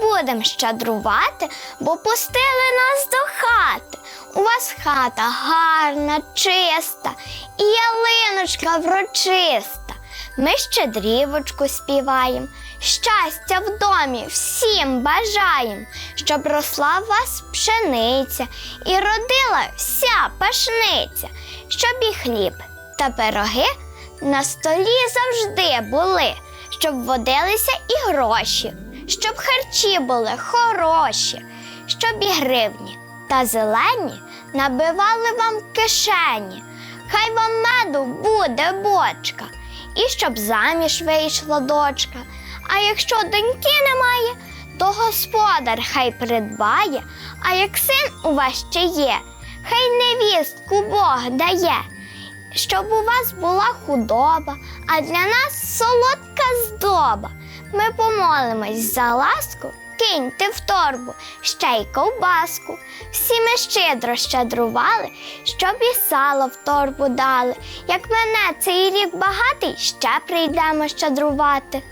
будем щедрувати, бо пустили нас до хати. У вас хата гарна, чиста, і ялиночка врочиста. Ми щедрівочку співаємо, щастя в домі всім бажаєм, щоб росла в вас пшениця і родила вся пашниця, щоб і хліб та пироги на столі завжди були, щоб водилися і гроші, щоб харчі були хороші, щоб і гривні та зелені набивали вам кишені. Хай вам меду буде бочка, і щоб заміж вийшла дочка. А якщо доньки немає, то господар хай придбає, а як син у вас ще є, хай невістку Бог дає щоб у вас була худоба, а для нас солодка здоба. Ми помолимось за ласку, киньте в торбу ще й ковбаску. Всі ми щедро щедрували, щоб і сало в торбу дали. Як мене цей рік багатий, ще прийдемо щедрувати.